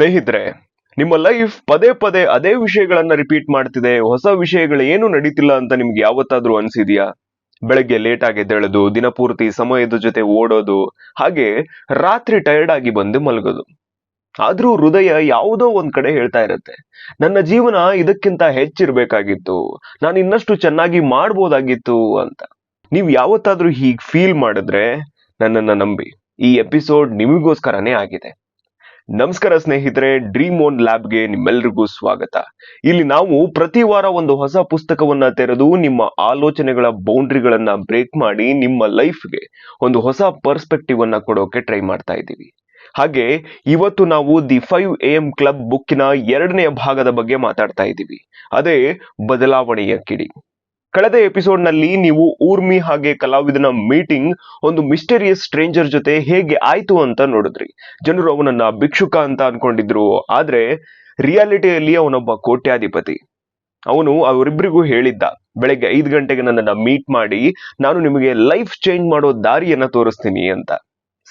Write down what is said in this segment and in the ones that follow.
ಸ್ನೇಹಿತರೆ, ನಿಮ್ಮ ಲೈಫ್ ಪದೇ ಪದೇ ಅದೇ ವಿಷಯಗಳನ್ನ ರಿಪೀಟ್ ಮಾಡ್ತಿದೆ, ಹೊಸ ವಿಷಯಗಳು ಏನು ನಡೀತಿಲ್ಲ ಅಂತ ನಿಮ್ಗೆ ಯಾವತ್ತಾದ್ರೂ ಅನ್ಸಿದ್ಯಾ? ಬೆಳಗ್ಗೆ ಲೇಟ್ ಆಗಿ ಎದ್ದೇಳೋದು ದಿನಪೂರ್ತಿ ಸಮಯದ ಜೊತೆ ಓಡೋದು, ಹಾಗೆ ರಾತ್ರಿ ಟೈರ್ಡ್ ಆಗಿ ಬಂದು ಮಲಗೋದು. ಆದ್ರೂ ಹೃದಯ ಯಾವುದೋ ಒಂದ್ ಕಡೆ ಹೇಳ್ತಾ ಇರುತ್ತೆ. ನನ್ನ ಜೀವನ ಇದಕ್ಕಿಂತ ಹೆಚ್ಚಿರ್ಬೇಕಾಗಿತ್ತು, ನಾನು ಇನ್ನಷ್ಟು ಚೆನ್ನಾಗಿ ಮಾಡ್ಬೋದಾಗಿತ್ತು ಅಂತ. ನೀವ್ ಯಾವತ್ತಾದ್ರೂ ಹೀಗ್ ಫೀಲ್ ಮಾಡಿದ್ರೆ ನನ್ನನ್ನ ನಂಬಿ. ಈ ಎಪಿಸೋಡ್ ನಿಮಗೋಸ್ಕರನೇ ಆಗಿದೆ. ನಮಸ್ಕಾರ ಸ್ನೇಹಿತರೆ ಡ್ರೀಮ್ ಓನ್ ಲ್ಯಾಬ್ಗೆ ನಿಮ್ಮೆಲ್ರಿಗೂ ಸ್ವಾಗತ. ಇಲ್ಲಿ ನಾವು ಪ್ರತಿ ವಾರ ಒಂದು ಹೊಸ ಪುಸ್ತಕವನ್ನ ತೆರೆದು ನಿಮ್ಮ ಆಲೋಚನೆಗಳ ಬೌಂಡ್ರಿಗಳನ್ನ ಬ್ರೇಕ್ ಮಾಡಿ ನಿಮ್ಮ ಲೈಫ್ಗೆ ಒಂದು ಹೊಸ ಪರ್ಸ್ಪೆಕ್ಟಿವ್ ಅನ್ನ ಕೊಡೋಕೆ ಟ್ರೈ ಮಾಡ್ತಾ ಇದ್ದೀವಿ. ಹಾಗೆ, ಇವತ್ತು ನಾವು the five A M club ಬುಕ್ಕಿನ ಎರಡನೆಯ ಭಾಗದ ಬಗ್ಗೆ ಮಾತಾಡ್ತಾ ಇದ್ದೀವಿ. ಅದೇ ಬದಲಾವಣೆಯ ಕಿಡಿ. ಕಳೆದ ಎಪಿಸೋಡ್ನಲ್ಲಿ ನೀವು ಊರ್ಮಿ ಹಾಗೆ ಕಲಾವಿದನ ಮೀಟಿಂಗ್ ಒಂದು ಮಿಸ್ಟೀರಿಯಸ್ ಸ್ಟ್ರೇಂಜರ್ ಜೊತೆ ಹೇಗೆ ಆಯ್ತು ಅಂತ ನೋಡಿದ್ರಿ. ಜನರು ಅವನನ್ನ ಭಿಕ್ಷುಕ ಅಂತ ಅನ್ಕೊಂಡಿದ್ರು. ಆದ್ರೆ ರಿಯಾಲಿಟಿಯಲ್ಲಿ ಅವನೊಬ್ಬ ಕೋಟ್ಯಾಧಿಪತಿ. ಅವನು ಅವರಿಬ್ಬರಿಗೂ ಹೇಳಿದ್ದ, ಬೆಳಗ್ಗೆ ಐದು ಗಂಟೆಗೆ ನನ್ನನ್ನ ಮೀಟ್ ಮಾಡಿ, ನಾನು ನಿಮಗೆ ಲೈಫ್ ಚೇಂಜ್ ಮಾಡೋ ದಾರಿಯನ್ನ ತೋರಿಸ್ತೀನಿ ಅಂತ.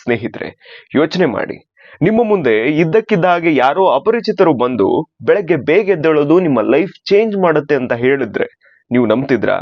ಸ್ನೇಹಿತರೆ, ಯೋಚನೆ ಮಾಡಿ. ನಿಮ್ಮ ಮುಂದೆ ಇದ್ದಕ್ಕಿದ್ದ ಹಾಗೆ ಯಾರೋ ಅಪರಿಚಿತರು ಬಂದು ಬೆಳಗ್ಗೆ ಬೇಗ ಎದ್ದೇಳೋದು ನಿಮ್ಮ ಲೈಫ್ ಚೇಂಜ್ ಮಾಡುತ್ತೆ ಅಂತ ಹೇಳಿದ್ರೆ ನೀವು ನಂಬ್ತಿದ್ರಾ?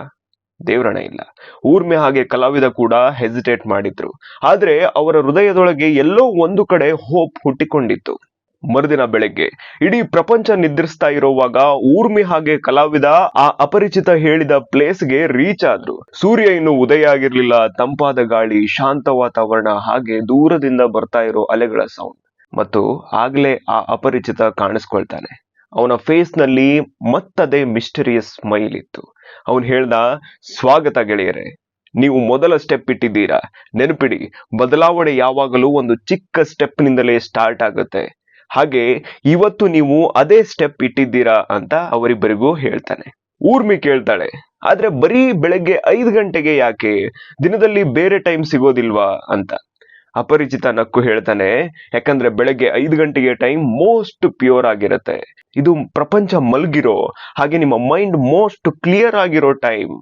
ದೇವ್ರಣ ಇಲ್ಲ. ಊರ್ಮೆ ಹಾಗೆ ಕಲಾವಿದ ಕೂಡ ಹೆಸಿಟೇಟ್ ಮಾಡಿದ್ರು. ಆದ್ರೆ ಅವರ ಹೃದಯದೊಳಗೆ ಎಲ್ಲೋ ಒಂದು ಕಡೆ ಹೋಪ್ ಹುಟ್ಟಿಕೊಂಡಿತ್ತು. ಮರುದಿನ ಬೆಳಗ್ಗೆ ಇಡೀ ಪ್ರಪಂಚ ನಿದ್ರಿಸ್ತಾ ಇರುವಾಗ ಊರ್ಮಿ ಹಾಗೆ ಕಲಾವಿದ ಆ ಅಪರಿಚಿತ ಹೇಳಿದ ಪ್ಲೇಸ್ಗೆ ರೀಚ್ ಆದ್ರು. ಸೂರ್ಯ ಇನ್ನು ಉದಯ ಆಗಿರ್ಲಿಲ್ಲ, ತಂಪಾದ ಗಾಳಿ, ಶಾಂತ ವಾತಾವರಣ, ಹಾಗೆ ದೂರದಿಂದ ಬರ್ತಾ ಇರೋ ಅಲೆಗಳ ಸೌಂಡ್ ಮತ್ತು ಆಗ್ಲೇ ಆ ಅಪರಿಚಿತ ಕಾಣಿಸ್ಕೊಳ್ತಾನೆ. ಅವನ ಫೇಸ್ನಲ್ಲಿ ಮತ್ತದೇ ಮಿಸ್ಟರಿಯಸ್ ಸ್ಮೈಲ್ ಇತ್ತು. ಅವನು ಹೇಳ್ದ, ಸ್ವಾಗತ ಗೆಳೆಯರೆ, ನೀವು ಮೊದಲ ಸ್ಟೆಪ್ ಇಟ್ಟಿದ್ದೀರಾ? ನೆನಪಿಡಿ, ಬದಲಾವಣೆ ಯಾವಾಗಲೂ ಒಂದು ಚಿಕ್ಕ ಸ್ಟೆಪ್ ನಿಂದಲೇ ಸ್ಟಾರ್ಟ್ ಆಗುತ್ತೆ. ಹಾಗೆ ಇವತ್ತು ನೀವು ಅದೇ ಸ್ಟೆಪ್ ಇಟ್ಟಿದ್ದೀರಾ ಅಂತ ಅವರಿಬ್ಬರಿಗೂ ಹೇಳ್ತಾನೆ. ಊರ್ಮಿ ಕೇಳ್ತಾಳೆ, ಆದ್ರೆ ಬರೀ ಬೆಳಗ್ಗೆ ಐದು ಗಂಟೆಗೆ ಯಾಕೆ? ದಿನದಲ್ಲಿ ಬೇರೆ ಟೈಮ್ ಸಿಗೋದಿಲ್ವಾ? ಅಂತ. ಅಪರಿಚಿತ ನಕ್ಕು ಹೇಳ್ತಾನೆ, ಯಾಕಂದ್ರೆ ಬೆಳಗ್ಗೆ ಐದು ಗಂಟೆಗೆ ಟೈಮ್ ಮೋಸ್ಟ್ ಪ್ಯೂರ್ ಆಗಿರುತ್ತೆ. ಇದು ಪ್ರಪಂಚ ಮಲ್ಗಿರೋ, ಹಾಗೆ ನಿಮ್ಮ ಮೈಂಡ್ ಮೋಸ್ಟ್ ಕ್ಲಿಯರ್ ಆಗಿರೋ ಟೈಮ್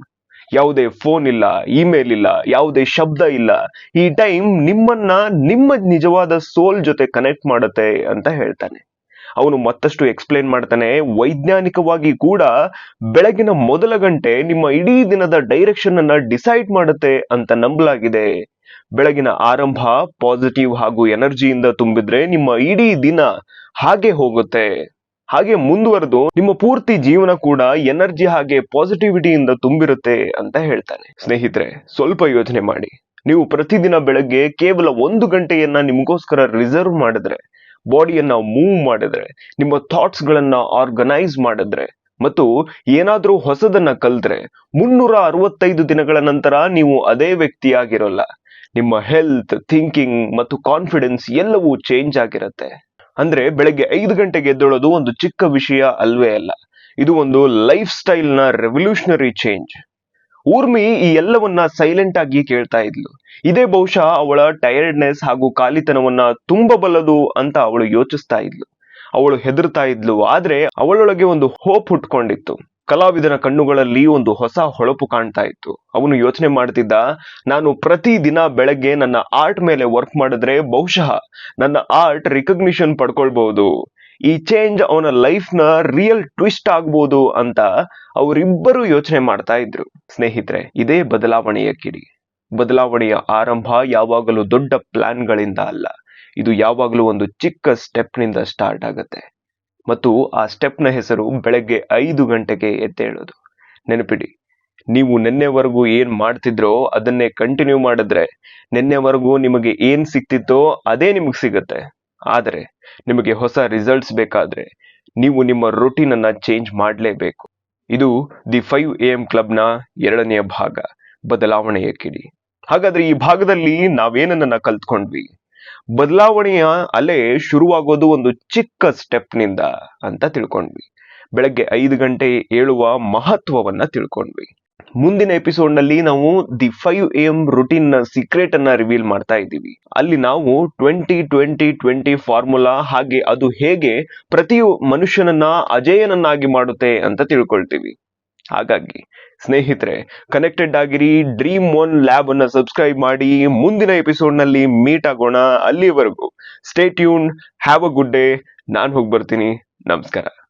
ಯಾವುದೇ ಫೋನ್ ಇಲ್ಲ ಇಮೇಲ್ ಇಲ್ಲ, ಯಾವುದೇ ಶಬ್ದ ಇಲ್ಲ. ಈ ಟೈಮ್ ನಿಮ್ಮನ್ನ ನಿಮ್ಮ ನಿಜವಾದ ಸೋಲ್ ಜೊತೆ ಕನೆಕ್ಟ್ ಮಾಡುತ್ತೆ ಅಂತ ಹೇಳ್ತಾನೆ. ಅವನು ಮತ್ತಷ್ಟು ಎಕ್ಸ್ಪ್ಲೇನ್ ಮಾಡ್ತಾನೆ, ವೈಜ್ಞಾನಿಕವಾಗಿ ಕೂಡ ಬೆಳಗಿನ ಮೊದಲ ಗಂಟೆ ನಿಮ್ಮ ಇಡೀ ದಿನದ ಡೈರೆಕ್ಷನ್ ಅನ್ನ ಡಿಸೈಡ್ ಮಾಡುತ್ತೆ ಅಂತ ನಂಬಲಾಗಿದೆ. ಬೆಳಗಿನ ಆರಂಭ ಪಾಸಿಟಿವ್ ಹಾಗೂ ಎನರ್ಜಿಯಿಂದ ತುಂಬಿದ್ರೆ ನಿಮ್ಮ ಇಡೀ ದಿನ ಹಾಗೆ ಹೋಗುತ್ತೆ. ಹಾಗೆ ಮುಂದುವರೆದು ನಿಮ್ಮ ಪೂರ್ತಿ ಜೀವನ ಕೂಡ ಎನರ್ಜಿ ಹಾಗೆ ಪಾಸಿಟಿವಿಟಿಯಿಂದ ತುಂಬಿರುತ್ತೆ ಅಂತ ಹೇಳ್ತಾನೆ. ಸ್ನೇಹಿತರೆ, ಸ್ವಲ್ಪ ಯೋಚನೆ ಮಾಡಿ. ನೀವು ಪ್ರತಿದಿನ ಬೆಳಗ್ಗೆ ಕೇವಲ ಒಂದು ಗಂಟೆಯನ್ನ ನಿಮಗೋಸ್ಕರ ರಿಸರ್ವ್ ಮಾಡಿದ್ರೆ ಬಾಡಿಯನ್ನ ಮೂವ್ ಮಾಡಿದ್ರೆ, ನಿಮ್ಮ ಥಾಟ್ಸ್ ಗಳನ್ನ ಆರ್ಗನೈಸ್ ಮಾಡಿದ್ರೆ, ಮತ್ತು ಏನಾದ್ರೂ ಹೊಸದನ್ನ ಕಲ್ತ್ರೆ, ಮುನ್ನೂರ ಅರವತ್ತೈದು ದಿನಗಳ ನಂತರ ನೀವು ಅದೇ ವ್ಯಕ್ತಿಯಾಗಿರೋಲ್ಲ. ನಿಮ್ಮ ಹೆಲ್ತ್ ಥಿಂಕಿಂಗ್ ಮತ್ತು ಕಾನ್ಫಿಡೆನ್ಸ್ ಎಲ್ಲವೂ ಚೇಂಜ್ ಆಗಿರುತ್ತೆ. ಅಂದ್ರೆ ಬೆಳಗ್ಗೆ ಐದು ಗಂಟೆಗೆ ಎದ್ದೇಳೋದು ಒಂದು ಚಿಕ್ಕ ವಿಷಯ ಅಲ್ವೇ ಅಲ್ಲ. ಇದು ಒಂದು ಲೈಫ್ ಸ್ಟೈಲ್ನ ರೆವಲ್ಯೂಷನರಿ ಚೇಂಜ್ ಊರ್ಮಿ ಈ ಎಲ್ಲವನ್ನ ಸೈಲೆಂಟ್ ಆಗಿ ಕೇಳ್ತಾ ಇದ್ಲು. ಇದೇ ಬಹುಶಃ ಅವಳ ಟೈರ್ಡ್ನೆಸ್ ಹಾಗೂ ಕಾಲಿತನವನ್ನ ತುಂಬಬಲ್ಲದು ಅಂತ ಅವಳು ಯೋಚಿಸ್ತಾ ಇದ್ಲು. ಅವಳು ಹೆದರ್ತಾ ಇದ್ಲು, ಆದ್ರೆ ಅವಳೊಳಗೆ ಒಂದು ಹೋಪ್ ಹುಟ್ಕೊಂಡಿತ್ತು. ಕಲಾವಿದನ ಕಣ್ಣುಗಳಲ್ಲಿ ಒಂದು ಹೊಸ ಹೊಳಪು ಕಾಣ್ತಾ ಇತ್ತು. ಅವನು ಯೋಚನೆ ಮಾಡ್ತಿದ್ದ, ನಾನು ಪ್ರತಿ ದಿನ ಬೆಳಗ್ಗೆ ನನ್ನ ಆರ್ಟ್ ಮೇಲೆ ವರ್ಕ್ ಮಾಡಿದ್ರೆ ಬಹುಶಃ ನನ್ನ ಆರ್ಟ್ ರಿಕಗ್ನಿಷನ್ ಪಡ್ಕೊಳ್ಬಹುದು ಈ ಚೇಂಜ್ ಅವನ ಲೈಫ್ನ ರಿಯಲ್ ಟ್ವಿಸ್ಟ್ ಆಗ್ಬೋದು ಅಂತ ಅವರಿಬ್ಬರು ಯೋಚನೆ ಮಾಡ್ತಾ ಇದ್ರು. ಸ್ನೇಹಿತರೆ, ಇದೇ ಬದಲಾವಣೆಯ ಕಿಡಿ. ಬದಲಾವಣೆಯ ಆರಂಭ ಯಾವಾಗಲೂ ದೊಡ್ಡ ಪ್ಲಾನ್ಗಳಿಂದ ಅಲ್ಲ. ಇದು ಯಾವಾಗಲೂ ಒಂದು ಚಿಕ್ಕ ಸ್ಟೆಪ್ನಿಂದ ಸ್ಟಾರ್ಟ್ ಆಗುತ್ತೆ. ಮತ್ತು ಆ ಸ್ಟೆಪ್ನ ಹೆಸರು ಬೆಳಗ್ಗೆ ಐದು ಗಂಟೆಗೆ ಎದ್ದೇಳೋದು. ನೆನಪಿಡಿ, ನೀವು ನಿನ್ನೆವರೆಗೂ ಏನು ಮಾಡ್ತಿದ್ರೋ ಅದನ್ನೇ ಕಂಟಿನ್ಯೂ ಮಾಡಿದ್ರೆ ನಿನ್ನೆವರೆಗೂ ನಿಮಗೆ ಏನು ಸಿಕ್ತಿತ್ತೋ ಅದೇ ನಿಮಗೆ ಸಿಗುತ್ತೆ. ಆದರೆ, ನಿಮಗೆ ಹೊಸ ರಿಸಲ್ಟ್ಸ್ ಬೇಕಾದ್ರೆ ನೀವು ನಿಮ್ಮ ರೊಟೀನ್ ಅನ್ನ ಚೇಂಜ್ ಮಾಡಲೇಬೇಕು. ಇದು ದಿ ಫೈವ್ ಎ ಎಂ ಕ್ಲಬ್ನ ಎರಡನೆಯ ಭಾಗ, ಬದಲಾವಣೆಯ ಕಿಡಿ. ಹಾಗಾದ್ರೆ ಈ ಭಾಗದಲ್ಲಿ ನಾವೇನನ್ನ ಕಲ್ತ್ಕೊಂಡ್ವಿ? ಬದಲಾವಣೆಯ ಅಲೆ ಶುರುವಾಗೋದು ಒಂದು ಚಿಕ್ಕ ಸ್ಟೆಪ್ನಿಂದ ಅಂತ ತಿಳ್ಕೊಂಡ್ವಿ. ಬೆಳಗ್ಗೆ ಐದು ಗಂಟೆ ಏಳುವ ಮಹತ್ವವನ್ನ ತಿಳ್ಕೊಂಡ್ವಿ. ಮುಂದಿನ ಎಪಿಸೋಡ್ನಲ್ಲಿ ನಾವು ದಿ ಫೈವ್ ಎ ಎಂ ರುಟೀನ್ನ ಸೀಕ್ರೆಟ್ ಅನ್ನ ರಿವೀಲ್ ಮಾಡ್ತಾ ಇದ್ದೀವಿ. ಅಲ್ಲಿ ನಾವು ಟ್ವೆಂಟಿ ಟ್ವೆಂಟಿ ಟ್ವೆಂಟಿ ಫಾರ್ಮುಲಾ ಹಾಗೆ ಅದು ಹೇಗೆ ಪ್ರತಿ ಮನುಷ್ಯನನ್ನ ಅಜೇಯನನ್ನಾಗಿ ಮಾಡುತ್ತೆ ಅಂತ ತಿಳ್ಕೊಳ್ತೀವಿ. ಹಾಗಾಗಿ ಸ್ನೇಹಿತರೆ ಕನೆಕ್ಟೆಡ್ ಆಗಿರಿ ಡ್ರೀಮ್ ಒನ್ ಲ್ಯಾಬ್ ಅನ್ನ ಸಬ್ಸ್ಕ್ರೈಬ್ ಮಾಡಿ, ಮುಂದಿನ ಎಪಿಸೋಡ್ನಲ್ಲಿ ಮೀಟ್ ಆಗೋಣ ಅಲ್ಲಿವರೆಗೂ. Stay tune have a good day ನಾನು ಹೋಗಿ ಬರ್ತೀನಿ. ನಮಸ್ಕಾರ.